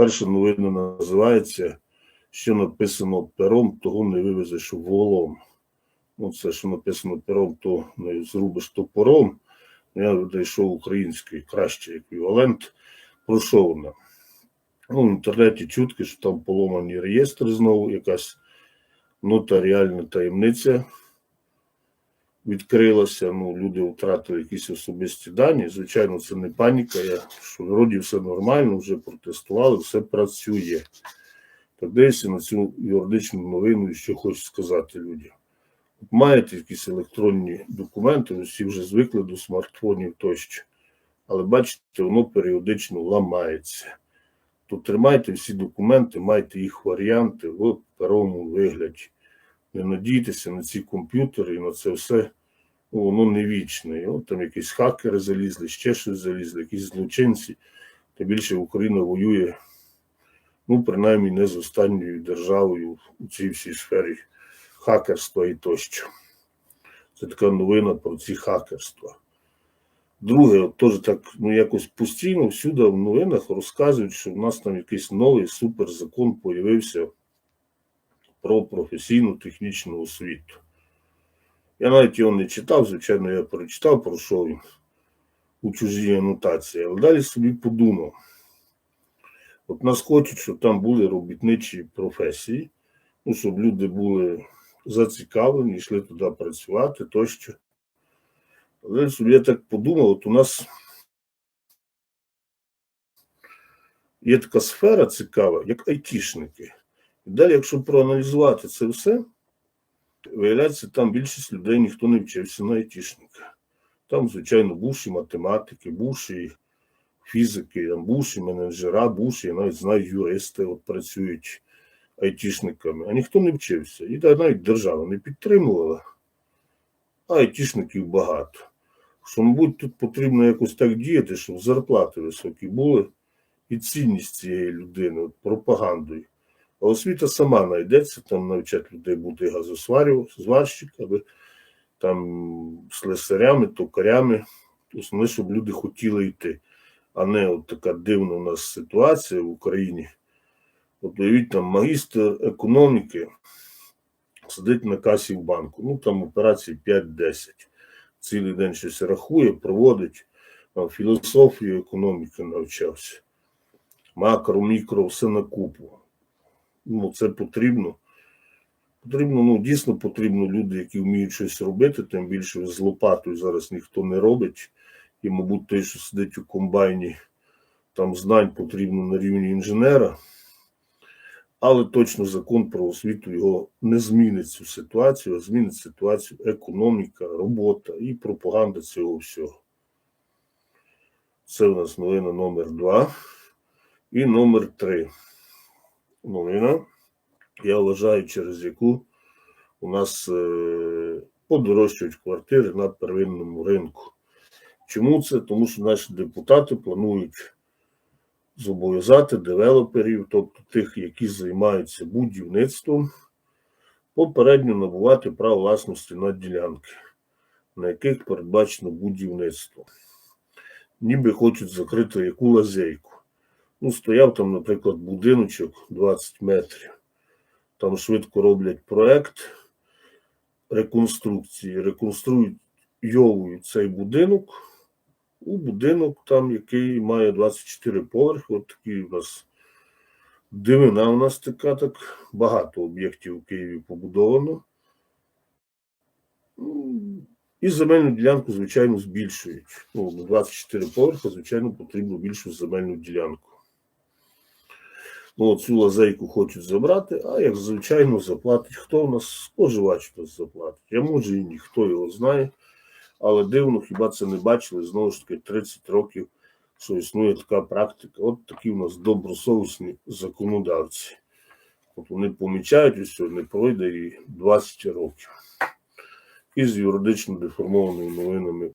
Перша новина називається Що написано пером, того не вивезеш волом. Ну, це, що написано пером, то не зрубиш топором. Я знайшов український кращий еквівалент. Про що вона? Ну, в інтернеті чутки, що там поломані реєстри знову, якась нотаріальна таємниця відкрилася. Ну, люди втратили якісь особисті дані. Звичайно, це не паніка. Я, що вроді все нормально, вже протестували, все працює. Так дивіться на цю юридичну новину, що хочу сказати людям. Маєте якісь електронні документи, всі вже звикли до смартфонів тощо. Але бачите, воно періодично ламається. То тримайте всі документи, майте їх варіанти в перовому вигляді. Не надійтеся на ці комп'ютери на це все, ну, воно не вічне. І От там якісь хакери залізли, ще щось залізли, якісь злочинці. Тим більше Україна воює, ну, принаймні, не з останньою державою у цій всій сфері хакерства і тощо. Це така новина про ці хакерства. Друге, от теж так, ну якось постійно всюди в новинах розказують, що в нас там якийсь новий суперзакон появився про професійну технічну освіту. Я навіть його не читав, звичайно, я прочитав, пройшов у чужій анотації, але далі собі подумав. От нас хочуть, щоб там були робітничі професії, ну, щоб люди були зацікавлені, йшли туди працювати тощо. Але собі я так подумав, от у нас є така сфера цікава, як айтішники. І далі, якщо проаналізувати це все, виявляється, там більшість людей ніхто не вчився на айтішника. Там, звичайно, бувші математики, бувші фізики, там бувші менеджера, бувші, я навіть знаю, юристи от працюють айтішниками, а ніхто не вчився. І навіть держава не підтримувала, а айтішників багато. Що, мабуть, тут потрібно якось так діяти, щоб зарплати високі були, і цінність цієї людини, от пропагандою. А освіта сама знайдеться, там навчать людей бути газосварщиками, там слесарями, токарями. Основне, щоб люди хотіли йти, а не от така дивна у нас ситуація в Україні. От уявіть там магістр економіки сидить на касі в банку, ну там операції 5-10. Цілий день щось рахує, проводить, там, філософію економіки навчався. Макро, мікро, все на купу. Ну, це потрібно. Потрібно, ну, дійсно потрібно люди, які вміють щось робити, тим більше з лопатою зараз ніхто не робить. І, мабуть, той, що сидить у комбайні, там знань потрібно на рівні інженера. Але точно закон про освіту його не змінить цю ситуацію, а змінить ситуацію економіка, робота і пропаганда цього всього. Це у нас новина номер 2 і номер 3. Новина, я вважаю, через яку у нас е, подорожчують квартири на первинному ринку. Чому це? Тому що наші депутати планують зобов'язати девелоперів, тобто тих, які займаються будівництвом, попередньо набувати право власності на ділянки, на яких передбачено будівництво. Ніби хочуть закрити яку лазейку. Ну, стояв там, наприклад, будиночок 20 метрів. Там швидко роблять проект реконструкції, реконструюють йовують цей будинок у будинок, там, який має 24 поверхи. От такий у нас дивина у нас така, так багато об'єктів у Києві побудовано. Ну, І земельну ділянку, звичайно, збільшують. Ну, 24 поверхи, звичайно, потрібно більшу земельну ділянку. Ну, цю лазейку хочуть забрати, а як звичайно заплатить. Хто у нас споживач хтось заплатить? Я може і ніхто його знає. Але дивно, хіба це не бачили знову ж таки 30 років, що існує така практика. От такі у нас добросовісні законодавці. От вони помічають, що не пройде і 20 років. І з юридично деформованими новинами